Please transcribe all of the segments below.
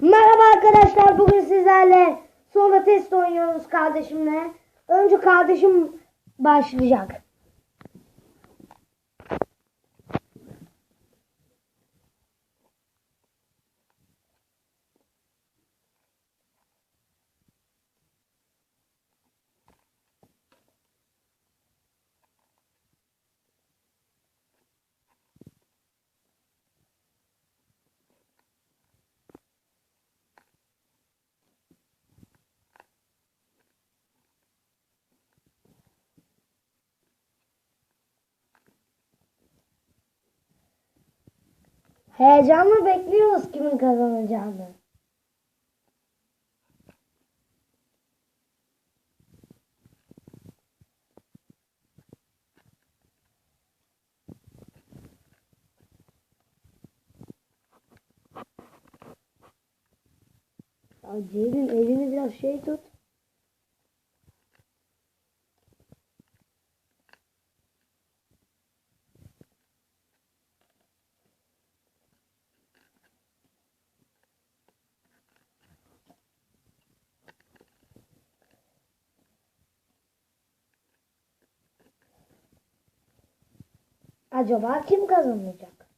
Merhaba arkadaşlar. Bugün sizlerle sonra test oynuyoruz kardeşimle. Önce kardeşim başlayacak. Heyecanla bekliyoruz kimin kazanacağını. Ceylin elini biraz şey tut. Acaba kim kazanacak?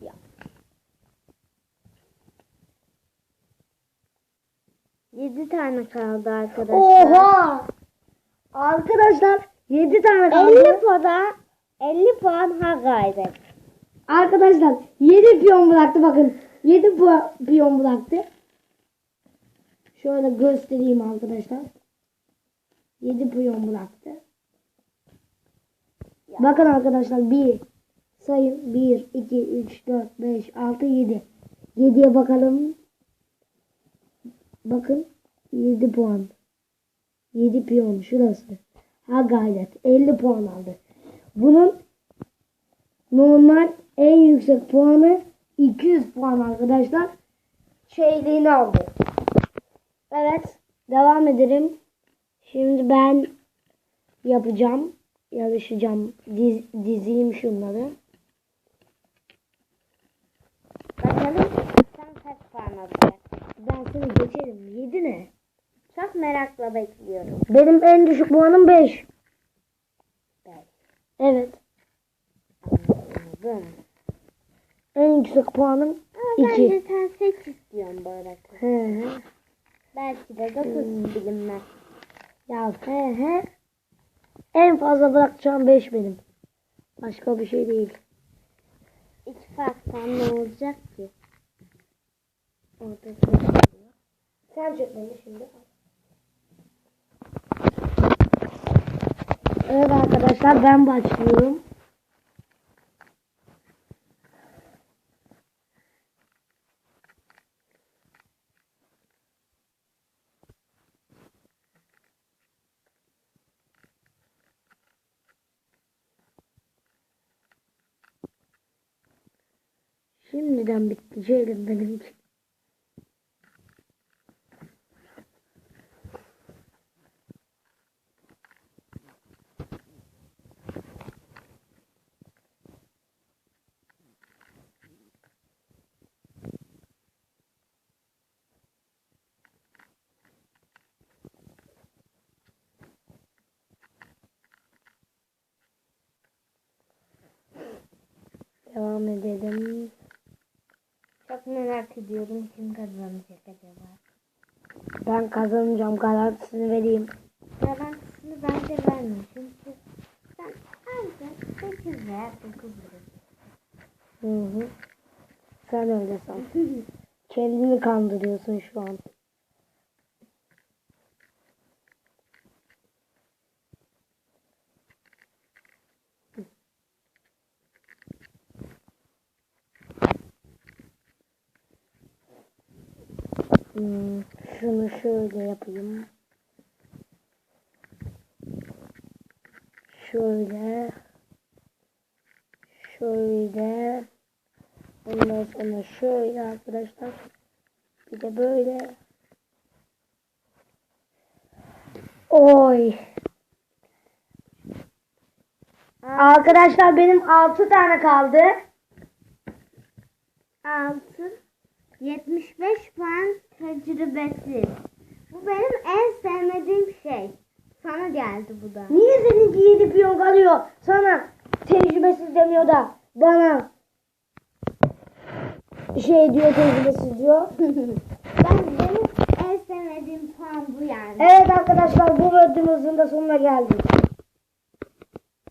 Ya. Yedi tane kaldı arkadaşlar. Oha! Arkadaşlar 7 tane kaldı. 50 puan, 50 puan ha gayret. Arkadaşlar 7 piyon bıraktı bakın. 7 piyon bıraktı. Şöyle göstereyim arkadaşlar. 7 piyon bıraktı. Bakın arkadaşlar 1 sayın 1 2 3 4 5 6 7. 7'ye bakalım. Bakın 7 puan. 7 piyon şurası. Ha gayret 50 puan aldı. Bunun normal en yüksek puanı 200 puan arkadaşlar. Şeyliğini aldı. Evet. Devam edelim. Şimdi ben yapacağım. Yarışacağım. Diz, dizeyim şunları. Bakalım sen kaç puan alacaksın? Ben seni geçerim. 7 ne? Çok merakla bekliyorum. Benim en düşük puanım 5. Beş. Evet. Anladım. En yüksek puanım Ama 2. bence sen 8 diyorsun böyle. He he. Belki de 9 bilinmez. Ya he he. En fazla bırakacağım 5 benim. Başka bir şey değil. İki farktan ne olacak ki? Orada Sen çek beni şimdi. Evet arkadaşlar ben başlıyorum. Şimdiden bitti şeyim benim için. Devam edelim. Merak ediyorum kim kazanacak acaba? Ben kazanacağım garantisini vereyim. Garantisini ben de vermem çünkü sen ancak 8 veya 9 verirsin. Hı hı. Sen öyle san. Kendini kandırıyorsun şu an. Hmm, şunu şöyle yapayım. Şöyle. Şöyle. Ondan sonra şöyle arkadaşlar. Bir de böyle. Oy. Arkadaşlar benim 6 tane kaldı. 6 75 puan tecrübesi. Bu benim en sevmediğim şey. Sana geldi bu da. Niye seninki 7 piyon kalıyor? Sana tecrübesiz demiyor da bana şey diyor tecrübesiz diyor. Ben benim en sevmediğim puan bu yani. Evet arkadaşlar bu videomuzun da sonuna geldik.